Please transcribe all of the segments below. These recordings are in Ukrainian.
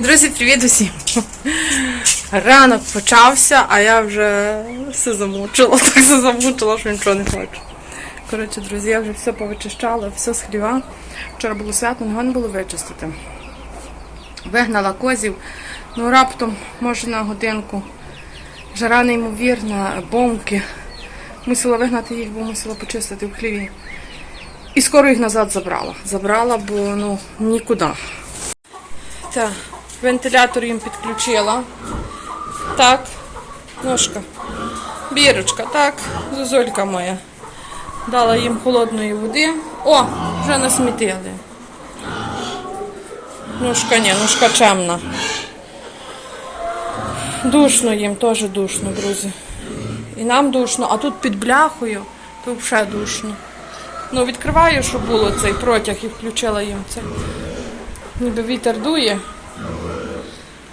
Друзі, привіт усім! Ранок почався, а я вже все замучила, так все замучила, що нічого не хочу. Коротше, друзі, я вже все повичищала, все з хліва. Вчора було свято, не не було вичистити. Вигнала козів, ну раптом, може на годинку. Жара неймовірна, бомки. Мусила вигнати їх, бо мусила почистити в хліві. І скоро їх назад забрала. Забрала, бо ну нікуди. Так, вентилятор їм підключила. Так, ножка. Бірочка, так, зозулька моя. Дала їм холодної води. О, вже насмітили. Ножка ні, ножка чемна. Душно їм, теж душно, друзі. І нам душно, а тут під бляхою, то взагалі душно. Ну, відкриваю, щоб було цей протяг і включила їм це. Ніби вітер дує,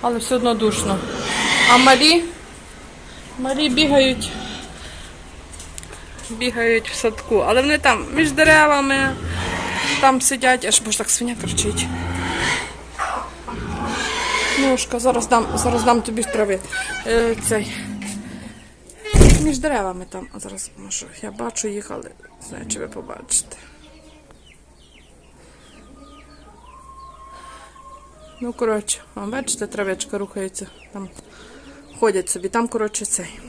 але все одно душно. А малі, малі бігають, бігають в садку, але вони там між деревами, там сидять, аж боже так свиня кричить. Ножка, зараз дам, зараз дам тобі трави. Е, цей. Між деревами там. Зараз може. Я бачу їх, але знаю, чи ви побачите. Ну, коротше, а бачите, травичка рухається. Там ходять собі. Там, коротше, цей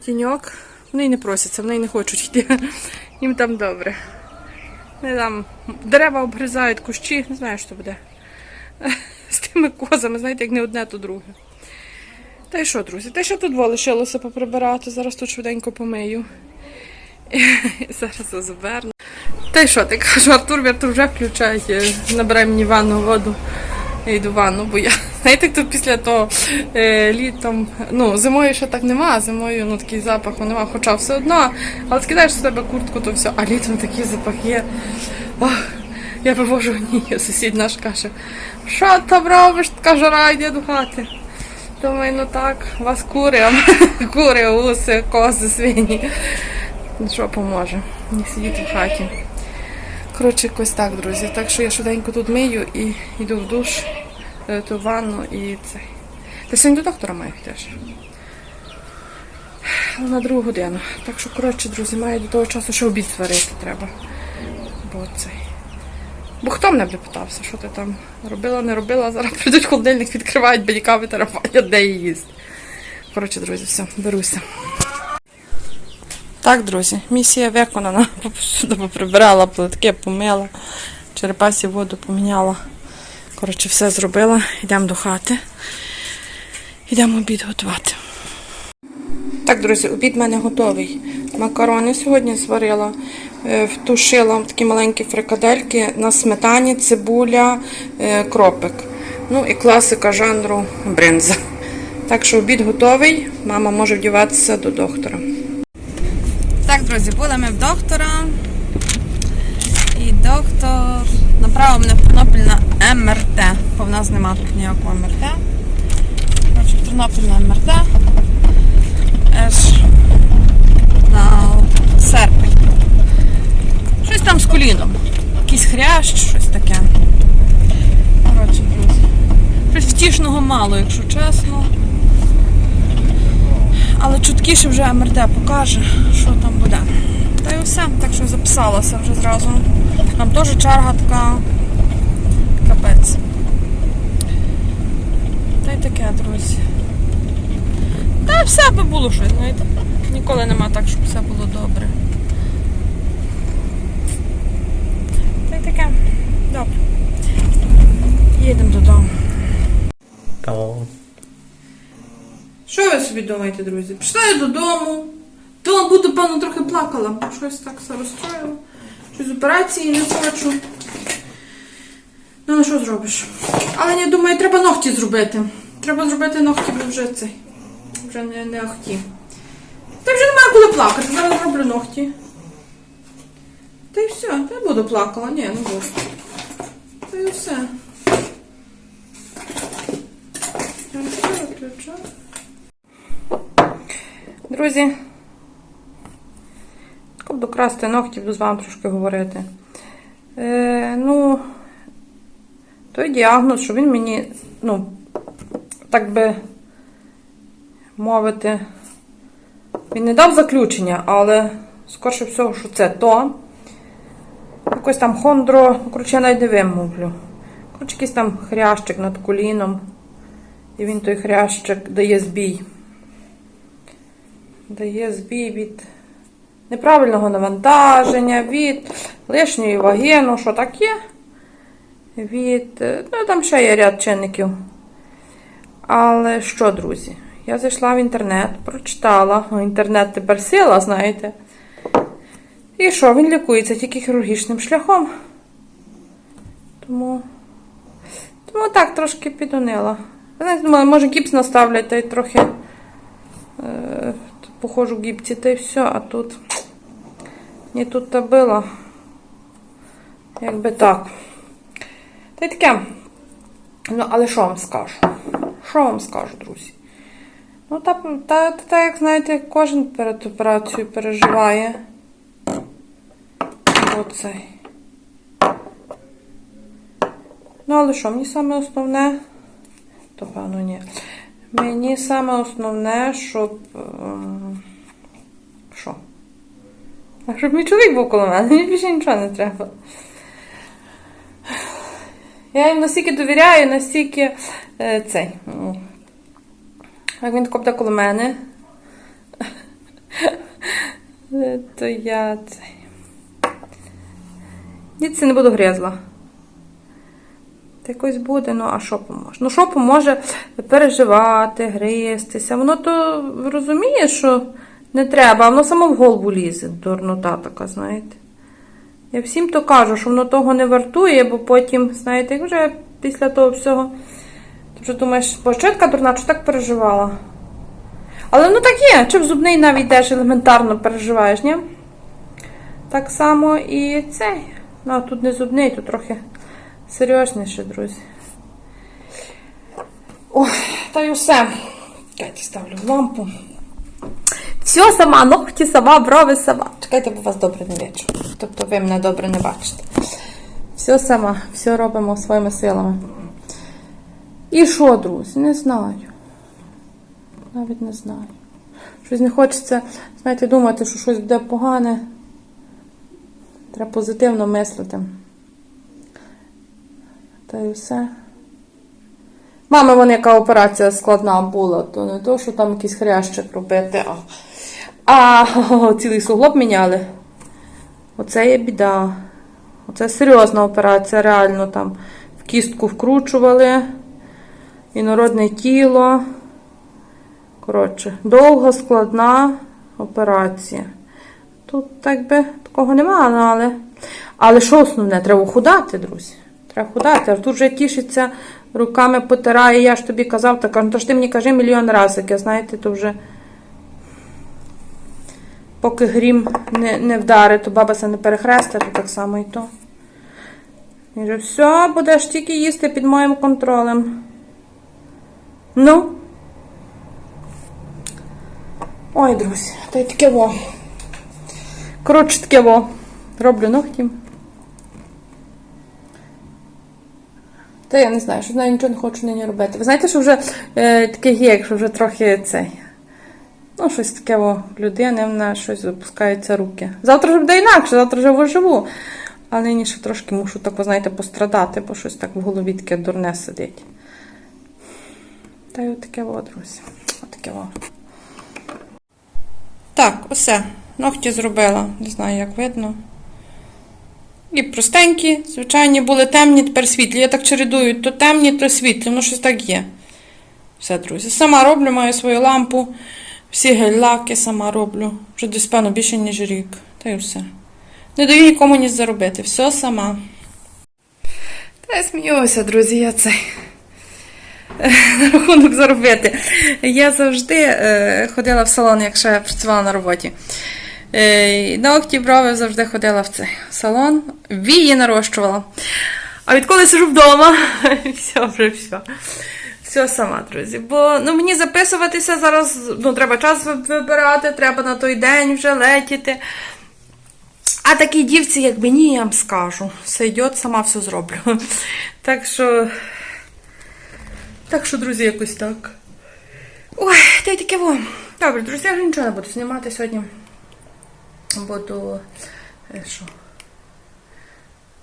тіньок. Вони не просяться, вони не хочуть йти. Їм там добре. Вони там дерева обгризають, кущі, не знаю, що буде. З тими козами, знаєте, як не одне, то друге. Та й що, друзі? Й що тут було лишилося поприбирати? Зараз тут швиденько помию. Зараз заверну. Та й що, ти кажу, Артур, Артур вже включає, набирай мені ванну воду. Я йду в ванну, бо я, знаєте, тут після того е, літом, ну, зимою ще так нема, зимою ну, такий запах нема, хоча все одно, але скидаєш з себе куртку, то все, а літом такий запах є. Ох, я вивожу гнію, сусід наш каже, що там робиш, така жара, йди до хати. Думаю, ну так, вас кури, а кури, гуси, кози, свині. Що поможе? Не сидіти в хаті. Коротше, якось так, друзі. Так що я швиденько тут мию і йду в душ, е, ту ванну і це. Та сьогодні до доктора маю ще. Але на другу годину. Так що, коротше, друзі, маю до того часу ще обід сварити треба. Бо цей. Бо хто мене питався, що ти там робила, не робила, зараз прийдуть холодильник, відкривають бадікави тарафанять, де її їсти. Коротше, друзі, все, беруся. Так, друзі, місія виконана. Сюди поприбирала, плитки помила, черепасі воду поміняла. Коротше, все зробила. Йдемо до хати. Йдемо обід готувати. Так, друзі, обід в мене готовий. Макарони сьогодні зварила, е, втушила такі маленькі фрикадельки на сметані, цибуля, е, кропик. Ну і класика жанру бринза. Так що обід готовий, мама може вдіватися до доктора. Друзі, були ми в доктора. І доктор направив мене в Тернопіль на МРТ, бо в нас нема тут ніякого МРТ. Коротше, в Тернопіль на МРТ. Аж на серпень. Щось там з коліном. Якийсь хрящ, щось таке. Коротше, друзі. Щось втішного мало, якщо чесно. Але вже МРТ покаже, що там буде. Та й все. Так що записалася вже зразу. Там теж черга така. Капець. Та й таке, друзі. Та все би було щось, знаєте. Ніколи нема так, щоб все було добре. Та й таке. Добре. Їдемо додому. Та Що ви собі думаєте, друзі? Пішла я додому. То буду, певно, трохи плакала. Щось так все розстроїла. Щось операції не хочу. Ну, ну що зробиш? Але я думаю, треба ногті зробити. Треба зробити ногті, бо вже цей. Вже не, не ахті. Та вже немає коли плакати. Зараз зроблю ногті. Та й все, я буду плакала. Ні, не буду. Та й все. Я все виключаю. Друзі, щоб докрасти ногті, буду з вами трошки говорити. Е, ну, той діагноз, що він мені, ну, так би мовити, він не дав заключення, але скорше всього, що це то. Якось там хондро, ну, коротше, я навіть не вимовлю. Коротше, якийсь там хрящик над коліном. І він той хрящик дає збій. Дає збій від неправильного навантаження, від лишньої ваги, ну що так є. Від. е, Ну, там ще є ряд чинників. Але що, друзі? Я зайшла в інтернет, прочитала. Інтернет тепер сила, знаєте. І що, він лікується тільки хірургічним шляхом. Тому. Тому так трошки підунила. Знаєте, думала, може гіпс наставлять та й трохи е, похожу та й все, а тут не тут та було. Якби так. Та й таке. Ну, але що вам скажу? Що вам скажу, друзі? Ну, та, та, та, як знаєте, кожен перед операцією переживає. Оцей. Ну, але що, мені саме основне, то певно ні. Мені саме основне, щоб. А Щоб мій чоловік був коло мене, мені більше нічого не треба. Я їм настільки довіряю, настільки е, цей. Як він тако коло мене, то я цей. Діться не буду грязла. Та якось буде, ну а що поможе? Ну, що поможе переживати, гризтися? Воно то розуміє, що не треба, воно само в голову лізе, дурнота така, знаєте. Я всім то кажу, що воно того не вартує, бо потім, знаєте, як вже після того всього, ти вже думаєш, бо що я така дурна, що так переживала. Але ну так є, чи в зубний навіть теж елементарно переживаєш, ні? Так само і цей. Ну, тут не зубний, тут трохи серйозніше, друзі. Ой, та й усе. Чекайте, ставлю лампу. Все сама, ногті сама, брови сама. Чекайте, бо вас добре не бачу. Тобто ви мене добре не бачите. Все сама, все робимо своїми силами. І що, друзі? Не знаю. Навіть не знаю. Щось не хочеться, знаєте, думати, що щось буде погане. Треба позитивно мислити. Та й все. Мама, вон яка операція складна була, то не то, що там якийсь хрящик робити, а, а цілий суглоб міняли. Оце є біда. Оце серйозна операція, реально там в кістку вкручували, інородне тіло. Коротше, довга, складна операція. Тут так би такого немає, але. Але що основне? Треба худати, друзі. Треба худати. Артур вже тішиться, руками потирає. Я ж тобі казав, так, ну то ж ти мені кажи мільйон разів, як знаєте, то вже. Поки грім не, не вдарить, то баба се не перехрестить, то так само і то. І вже все, будеш тільки їсти під моїм контролем. Ну. Ой, друзі, та й таке во. Коротше, таке во. Роблю ногті. Та я не знаю, що знаю, нічого не хочу нині робити. Ви знаєте, що вже е, таке є, якщо вже трохи цей. Ну, щось таке во людини, вона щось випускаються руки. Завтра вже буде інакше, завтра вже виживу. Але нині ще трошки мушу так, знаєте, пострадати, бо щось так в голові таке дурне сидить. Та й отаке во, друзі. Отаке во. Так, усе. Ногті зробила. Не знаю, як видно. І простенькі, звичайні, були темні, тепер світлі. Я так чередую, то темні, то світлі, ну щось так є. Все, друзі. Сама роблю, маю свою лампу, всі гель-лаки сама роблю. Вже десь, певно, більше, ніж рік. Та й все. Не даю нікому ні заробити. Все сама. Та я сміюся, друзі, я це. На рахунок заробити. Я завжди е, ходила в салон, якщо я працювала на роботі. Е, ногті брови завжди ходила в цей салон, вії нарощувала. А відколи сижу вдома, все вже все. Все сама, друзі. Бо ну, мені записуватися зараз, ну, треба час вибирати, треба на той день вже летіти. А такій дівці, як мені, я вам скажу. Все йде, сама все зроблю. Так що. Так що, друзі, якось так. Ой, та й таке во. Добре, друзі, я вже нічого не буду знімати сьогодні. Буду. е, Що?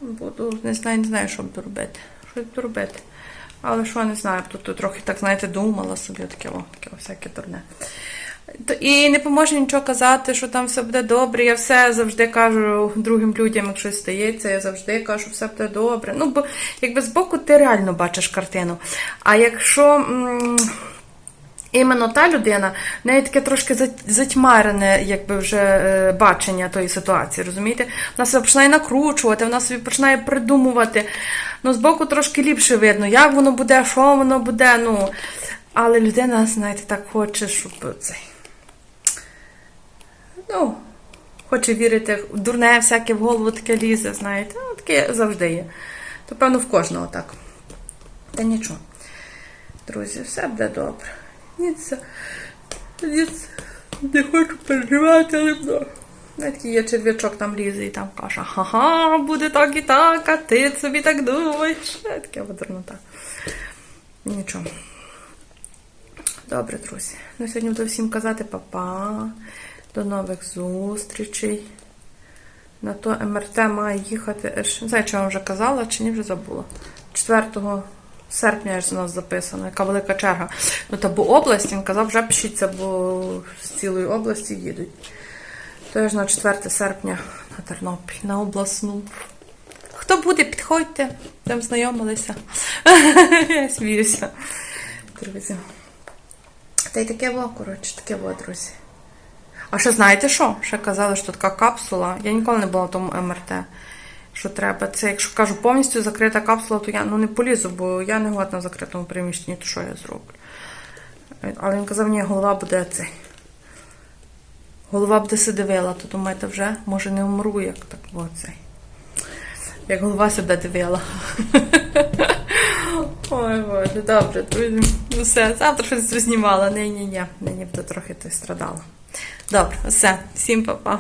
Буду, не знаю, не знаю, що буду робити. Що буду робити. Але що я не знаю, тут трохи так, знаєте, думала собі таке, о, таке всяке дурне. І не поможе нічого казати, що там все буде добре. Я все завжди кажу другим людям, якщо стається, я завжди кажу, все буде добре. Ну, бо якби збоку ти реально бачиш картину. А якщо. Іменно та людина, в неї таке трошки затьмарене, якби вже е, бачення тої ситуації, розумієте? Вона себе починає накручувати, вона собі починає придумувати. Ну, збоку трошки ліпше видно, як воно буде, що воно буде. Ну, але людина, знаєте, так хоче, щоб цей. Ну, хоче вірити, дурне всяке в голову таке лізе, знаєте, ну, таке завжди є. То, певно, в кожного так. Та нічого. Друзі, все буде добре. Ніц, ніц, не хочу переживати, але ну. Такий є черв'ячок там лізе і там каже, ага, буде так і так, а ти собі так думаєш. Е, Таке водорнота. Нічого. Добре, друзі. На сьогодні буду всім казати па-па. До нових зустрічей. На то МРТ має їхати. аж- Не знаю, чи я вам вже казала, чи ні, вже забула. 4 серпня ж у нас записано, яка велика черга. Ну, та бо область, він казав, вже пишіться, бо з цілої області їдуть. Тож на 4 серпня на Тернопіль, на обласну. Хто буде, підходьте, там знайомилися. Я сміюся. Друзі. Та й таке було, коротше, таке було, друзі. А ще знаєте що? Ще казали, що така капсула. Я ніколи не була в тому МРТ. Що треба. Це, якщо кажу, повністю закрита капсула, то я ну, не полізу, бо я не годна в закритому приміщенні, то що я зроблю. Але він казав, ні, голова буде цей. Голова буде сидивила, то думаєте, вже може не умру, як так оцей. Як голова себе дивила. Ой, боже, добре, друзі. Ну все, завтра щось знімала. Ні, ні, ні. Нині б то трохи страдала. Добре, все, всім па-па.